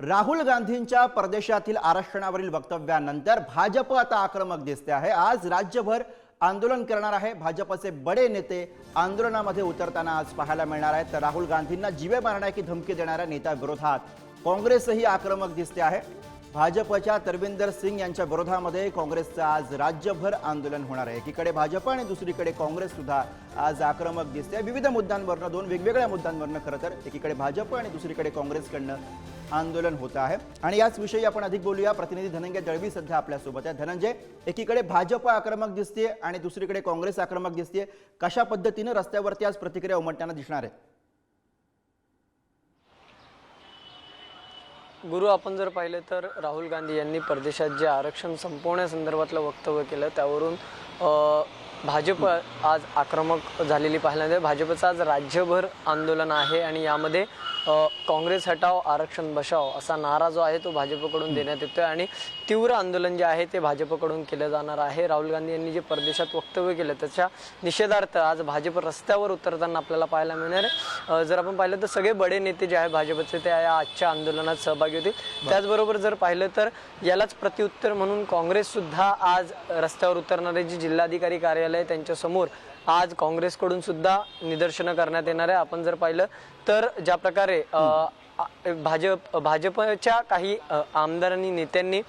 राहुल गांधींच्या परदेशातील आरक्षणावरील वक्तव्यानंतर भाजप आता आक्रमक दिसते आहे. आज राज्यभर आंदोलन करणार आहे. भाजपचे बडे नेते आंदोलनामध्ये उतरताना आज पाहायला मिळणार आहेत. तर राहुल गांधींना जीवे मारण्याची धमकी देणाऱ्या नेत्याविरोधात काँग्रेसही आक्रमक दिसते आहे. भाजपच्या तरविंदर सिंग यांच्या विरोधामध्ये काँग्रेसचं आज राज्यभर आंदोलन होणार आहे. एकीकडे भाजप आणि दुसरीकडे काँग्रेस सुद्धा आज आक्रमक दिसते विविध मुद्द्यांवरनं दोन वेगवेगळ्या मुद्द्यांवरनं खरं तर एकीकडे भाजप आणि दुसरीकडे काँग्रेसकडनं आंदोलन होत आहे. आणि याच विषयी आपण अधिक बोलूया. प्रतिनिधी धनंजय दळवी सध्या आपल्यासोबत आहे. धनंजय एकीकडे भाजप आक्रमक दिसते आणि दुसरीकडे काँग्रेस आक्रमक दिसते कशा पद्धतीनं रस्त्यावरती आज प्रतिक्रिया उमटताना दिसणार आहे? गुरु आपण जर पाहिलं तर राहुल गांधी यांनी परदेशात जे आरक्षण संपवण्यासंदर्भातलं वक्तव्य केलं त्यावरून भाजप आज आक्रमक झालेली पाहायला मिळते भाजपचं आज राज्यभर आंदोलन आहे आणि यामध्ये काँग्रेस हटाव आरक्षण बचाव असा नारा जो आहे तो भाजपकडून देण्यात येतोय आणि तीव्र आंदोलन जे आहे ते भाजपकडून केलं जाणार आहे. राहुल गांधी यांनी जे परदेशात वक्तव्य केलं त्याच्या निषेधार्थ आज भाजप रस्त्यावर उतरताना आपल्याला पाहायला मिळणार आहे. जर आपण पाहिलं तर सगळे बडे नेते जे आहे भाजपचे ते या आजच्या आंदोलनात सहभागी होतील. त्याचबरोबर जर पाहिलं तर यालाच प्रत्युत्तर म्हणून काँग्रेस सुद्धा आज रस्त्यावर उतरणारे जे जिल्हाधिकारी कार्यालय झालेलं आहे त्यांच्यासमोर आज काँग्रेसकडून सुद्धा निदर्शनं करण्यात येणार आहे. आपण जर पाहिलं तर ज्या प्रकारे भाजप भाजपच्या काही आमदारांनी नेत्यांनी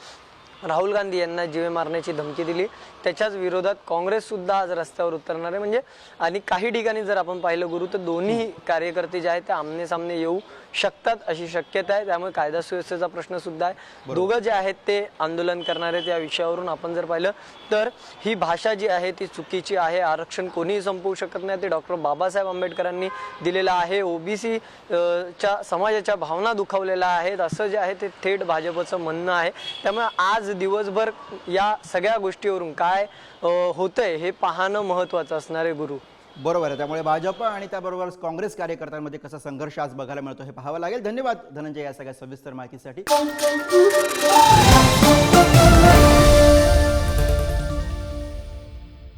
राहुल गांधी यांना जीवे मारण्याची धमकी दिली. त्याच्याच विरोधात काँग्रेस सुद्धा आज रस्त्यावर उतरणार आहे. म्हणजे आणि काही ठिकाणी जर आपण पाहिलं गुरु तर दोन्ही कार्यकर्ते जे आहेत ते आमने सामने येऊ शकतात अशी शक्यता आहे. त्यामुळे कायदा सुव्यवस्थेचा प्रश्न सुद्धा आहे. दोघं जे आहेत ते आंदोलन करणार आहेत या विषयावरून आपण जर पाहिलं तर ही भाषा जी आहे ती चुकीची आहे. आरक्षण कोणीही संपवू शकत नाही. ते डॉक्टर बाबासाहेब आंबेडकरांनी दिलेलं आहे. ओबीसी च्या समाजाच्या भावना दुखावलेल्या आहेत. असं जे आहे ते थेट भाजपचं म्हणणं आहे. त्यामुळे आज दिवसभर या सगळ्या गोष्टीवरून काय होतंय हे पाहणं महत्वाचं असणार आहे गुरु. बरोबर आहे. त्यामुळे भाजप आणि त्याबरोबर काँग्रेस कार्यकर्त्यांमध्ये कसा संघर्ष आज बघायला मिळतो हे पाहावं लागेल. धन्यवाद धनंजय या सगळ्या सविस्तर माहितीसाठी.